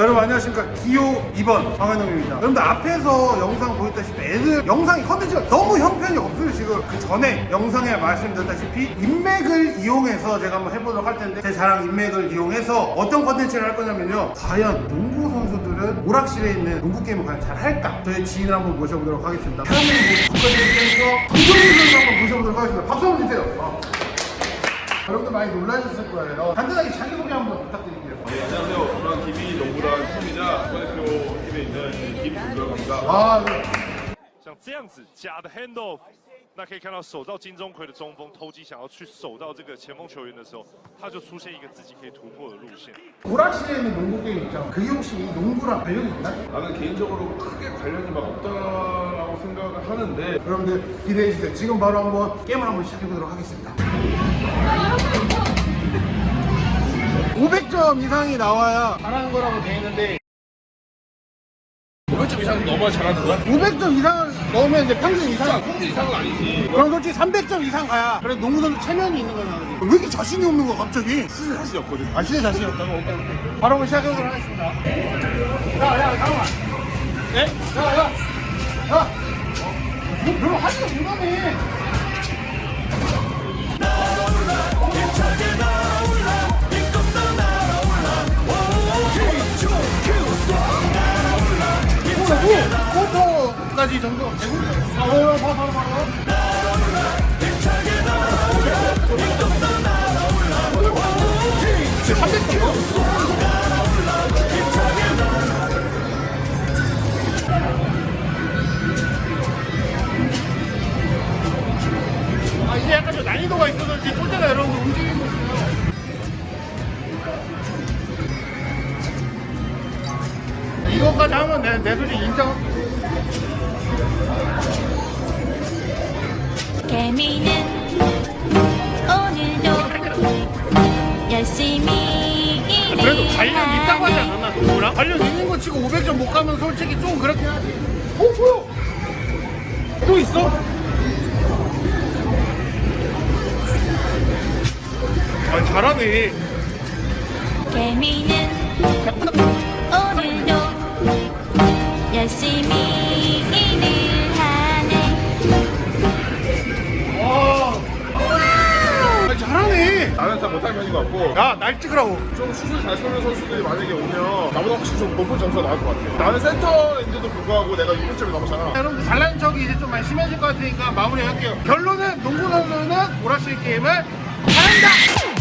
여러분 안녕하십니까. 기호 2번 황한영입니다. 여러분들 앞에서 영상 보였다시피 애들 영상이 컨텐츠가 너무 형편이 없어요 지금. 그 전에 영상에 말씀드렸다시피 인맥을 이용해서 제가 한번 해보도록 할 텐데 제 자랑 인맥을 이용해서 어떤 컨텐츠를 할 거냐면요. 과연 농구 선수들은 오락실에 있는 농구 게임을 과연 잘 할까? 저희 지인을 한번 모셔보도록 하겠습니다. 대한민국 국가대표에서 김종민 선수 한번 모셔보도록 하겠습니다. 박수 한번 주세요. 어. 여러분들 많이 놀라셨을 거예요. 간단하게 자기소개 한번 부탁드릴게요. 네, 안녕하세요. 국가대표팀에 있는 김준표입니다. 아 네. 像这样子假的 handoff，那可以看到守到金钟馗的中锋偷鸡想要去守到这个前锋球员的时候，他就出现一个自己可以突破的路线。 오락실에 있는 농구 게임 있잖아. 그게 혹시 이 농구랑 관련이 있나요? 나는 개인적으로 크게 관련이 막 없다라고 생각을 하는데 여러분들 기대해 주세요. 지금 바로 한번 게임을 한번 시작해 보도록 하겠습니다. 500점 이상이 나와야 잘하는 거라고 돼 있는데 500점 이상 넘어야 잘하는 거야? 500점 이상을 넣으면 이제 평균 이상. 평균 이상은 아니지. 그럼 솔직히 300점 이상 가야 그래 농구 선수 체면이 있는 거잖아. 왜 이렇게 자신이 없는 거야 갑자기? 사실 사실 없거든. 아 진짜 자신이 없다고? 오케이 오케이. 바로 보도록 하겠습니다. 야야 잠깐만. 네? 야야. 야. 뭐 별로 하지도 못하네. 쿼터까지 뭐, 정도 되고 아, 어, 바로 바로 바로 이거까지 하면 내, 내 솔직히 인정 개미는 오늘도 열심히 그래도 관련 있다고 하지. 않았나 누구랑? 관련 있는 거 치고 500점 못 가면 솔직히 좀 그렇긴 하지 어 뭐야 또 있어? 아 잘하네 개미는 같고 야 날 찍으라고 좀 슛을 잘 쏘는 선수들이 만약에 오면 나보다 훨씬 좀 높은 점수가 나올 것 같아. 나는 센터인데도 불구하고 내가 600점이 넘었잖아. 여러분들 잘나는 척이 이제 좀 많이 심해질 것 같으니까 마무리할게요 결론은 농구 선수는 오락실 게임을 잘한다